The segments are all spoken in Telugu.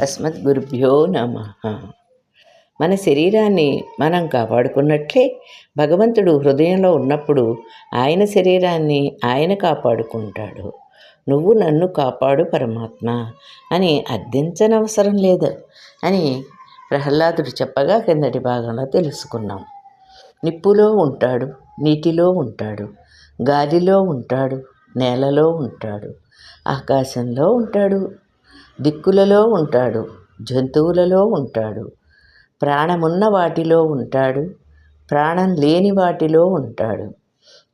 అస్మద్గురుభ్యో నమ. మన శరీరాన్ని మనం కాపాడుకున్నట్లే భగవంతుడు హృదయంలో ఉన్నప్పుడు ఆయన శరీరాన్ని ఆయన కాపాడుకుంటాడు. నువ్వు నన్ను కాపాడు పరమాత్మ అని అర్థించనవసరం లేదు అని ప్రహ్లాదుడు చెప్పగా కిందటి భాగంలో తెలుసుకున్నాం. నిప్పులో ఉంటాడు నీటిలో ఉంటాడు గాలిలో ఉంటాడు నేలలో ఉంటాడు ఆకాశంలో ఉంటాడు దిక్కులలో ఉంటాడు జంతువులలో ఉంటాడు. ప్రాణమున్న వాటిలో ఉంటాడు ప్రాణం లేని వాటిలో ఉంటాడు.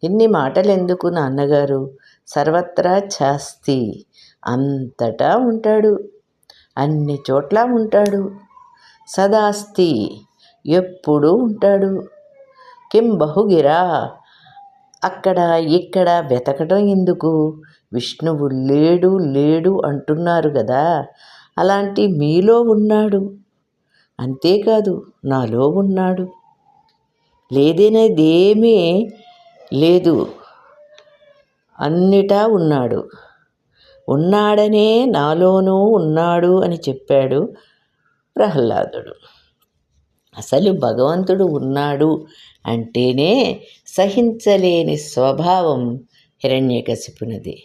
ఇన్ని మాటలెందుకు నాన్నగారు? సర్వత్రా చాస్తి అంతటా ఉంటాడు. అన్ని చోట్ల ఉంటాడు. సదాస్తి. ఎప్పుడూ ఉంటాడు. కిం బహుగిరా అక్కడ ఇక్కడ వెతకడం ఎందుకు? విష్ణువు లేడు లేడు అంటున్నారు కదా అలాంటి మీలో ఉన్నాడు. అంతేకాదు నాలో ఉన్నాడు. లేదనేదేమీ లేదు. అన్నిటా ఉన్నాడు. ఉన్నాడనే నాలోనూ ఉన్నాడు అని చెప్పాడు ప్రహ్లాదుడు. అసలు భగవంతుడు ఉన్నాడు అంటేనే సహించలేని స్వభావం హిరణ్యకశిపునది.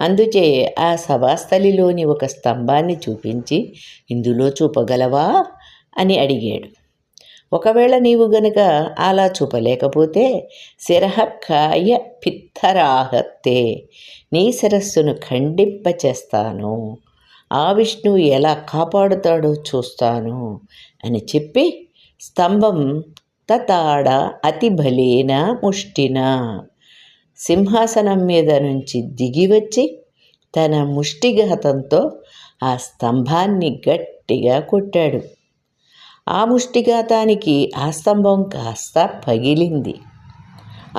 అందుచే ఆ సభాస్థలిలోని ఒక స్తంభాన్ని చూపించి ఇందులో చూపగలవా? అని అడిగాడు. ఒకవేళ నీవు గనుక అలా చూపలేకపోతే శిరహకాయ పిత్తరాహత్తే నీ శిరస్సును ఖండింపచేస్తాను. ఆ విష్ణువు ఎలా కాపాడుతాడో చూస్తాను అని చెప్పి స్తంభం తతాడ అతి బలేన ముష్టిన. సింహాసనం మీద నుంచి దిగివచ్చి తన ముష్టిఘాతంతో ఆ స్తంభాన్ని గట్టిగా కొట్టాడు. ఆ ముష్టిఘాతానికి ఆ స్తంభం కాస్త పగిలింది.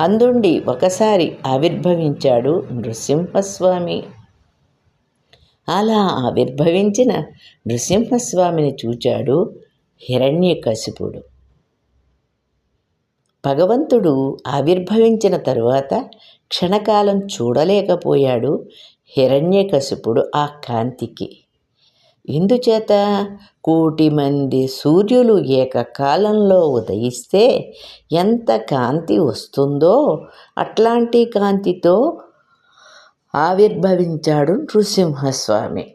అందుండి ఒకసారి ఆవిర్భవించాడు నృసింహస్వామి. అలా ఆవిర్భవించిన నృసింహస్వామిని చూచాడు హిరణ్యకశిపుడు. భగవంతుడు ఆవిర్భవించిన తరువాత క్షణకాలం చూడలేకపోయాడు హిరణ్యకశిపుడు ఆ కాంతికి. ఇందుచేత కోటి మంది సూర్యులు ఏకకాలంలో ఉదయిస్తే ఎంత కాంతి వస్తుందో అట్లాంటి కాంతితో ఆవిర్భవించాడు నృసింహస్వామి.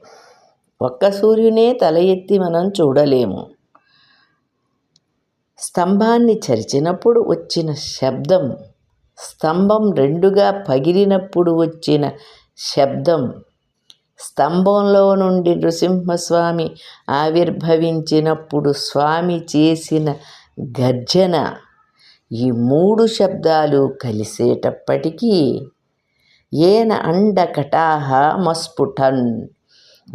ఒక్క సూర్యునే తల ఎత్తి మనం చూడలేము. స్తంభాన్ని చరిచినప్పుడు వచ్చిన శబ్దం స్తంభం రెండుగా పగిలినప్పుడు వచ్చిన శబ్దం స్తంభంలో నుండి నృసింహస్వామి ఆవిర్భవించినప్పుడు స్వామి చేసిన గర్జన. ఈ మూడు శబ్దాలు కలిసేటప్పటికీ ఏన అండకటాహ మస్ఫుటన్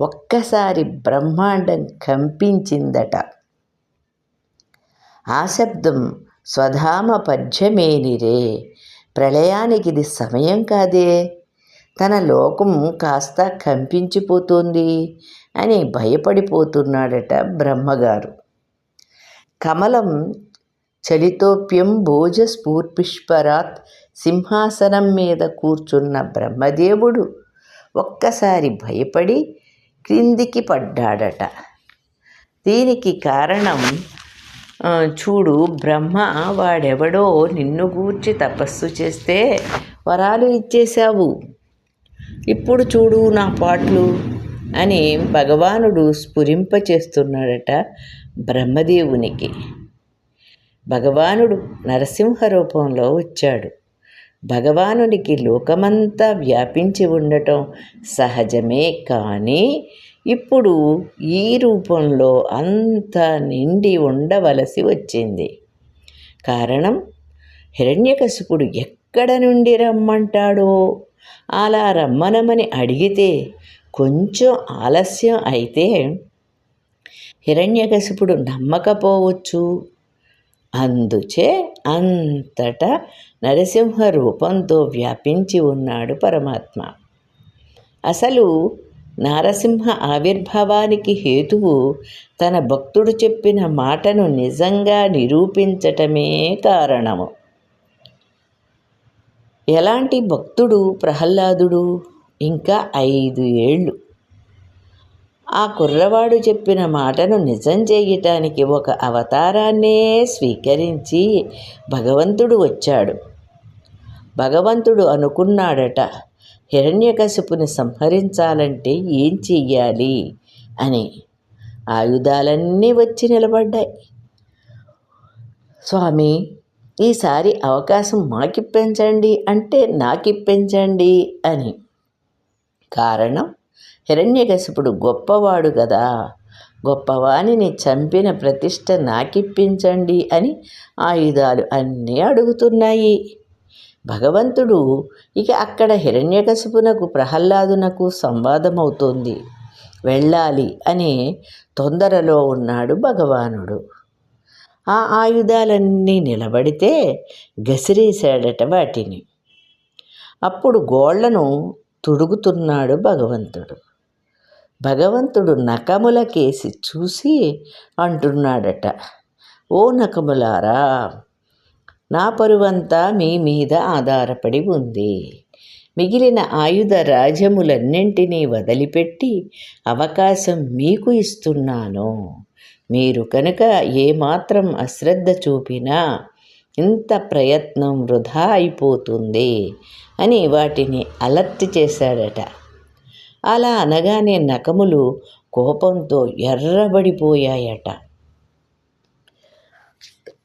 ఒక్కసారి బ్రహ్మాండం కంపించిందట. ఆ శబ్దం స్వధామ పద్యమేనిరే ప్రళయానికిది సమయం కాదే. తన లోకం కాస్త కంపించిపోతుంది అని భయపడిపోతున్నాడట బ్రహ్మగారు. కమలం చలితోప్యం భోజ స్ఫూర్పిష్పరాత్ సింహాసనం మీద కూర్చున్న బ్రహ్మదేవుడు ఒక్కసారి భయపడి క్రిందికి పడ్డాడట. దీనికి కారణం చూడు బ్రహ్మ వాడెవడో నిన్ను గూర్చి తపస్సు చేస్తే వరాలు ఇచ్చేశావు. ఇప్పుడు చూడు నా పాటలు అని భగవానుడు స్ఫురింపచేస్తున్నాడట బ్రహ్మదేవునికి. భగవానుడు నరసింహ రూపంలో వచ్చాడు. భగవానునికి లోకమంతా వ్యాపించి ఉండటం సహజమే కానీ ఇప్పుడు ఈ రూపంలో అంత నిండి ఉండవలసి వచ్చింది. కారణం హిరణ్యకశిపుడు ఎక్కడ నుండి రమ్మంటాడో? అలా రమ్మనమని అడిగితే కొంచెం ఆలస్యం అయితే హిరణ్యకశిపుడు నమ్మకపోవచ్చు. అందుచే అంతటా నరసింహ రూపంతో వ్యాపించి ఉన్నాడు పరమాత్మ. అసలు నారసింహ ఆవిర్భావానికి హేతువు తన భక్తుడు చెప్పిన మాటను నిజంగా నిరూపించటమే కారణము. ఎలాంటి భక్తుడు ప్రహ్లాదుడు? ఇంకా ఐదు ఏళ్ళు. ఆ కుర్రవాడు చెప్పిన మాటను నిజం చేయటానికి ఒక అవతారాన్నే స్వీకరించి భగవంతుడు వచ్చాడు. భగవంతుడు అనుకున్నాడట హిరణ్యకశిపుని సంహరించాలంటే ఏం చెయ్యాలి? అని ఆయుధాలన్నీ వచ్చి నిలబడ్డాయి. స్వామి ఈసారి అవకాశం మాకిప్పించండి అంటే నాకిప్పించండి అని. కారణం హిరణ్యకశిపుడు గొప్పవాడు కదా గొప్పవాణిని చంపిన ప్రతిష్ట నాకిప్పించండి అని ఆయుధాలు అన్నీ అడుగుతున్నాయి. భగవంతుడు ఇక అక్కడ హిరణ్యకశిపునకు ప్రహ్లాదునకు సంవాదమవుతోంది. వెళ్ళాలి అనే తొందరలో ఉన్నాడు భగవానుడు. ఆ ఆయుధాలన్నీ నిలబడితే గసిరేశాడట వాటిని. అప్పుడు గోళ్ళను తుడుగుతున్నాడు భగవంతుడు. భగవంతుడు నకములకేసి చూసి అంటున్నాడట ఓ నకములారా నా పరువంతా మీ మీద ఆధారపడి ఉంది. మిగిలిన ఆయుధ రాజ్యములన్నింటినీ వదిలిపెట్టి అవకాశం మీకు ఇస్తున్నాను. మీరు కనుక ఏమాత్రం అశ్రద్ధ చూపినా ఇంత ప్రయత్నం వృధా అయిపోతుంది అని వాటిని అలర్ట్ చేశాడట. అలా అనగానే నకములు కోపంతో ఎర్రబడిపోయాయట.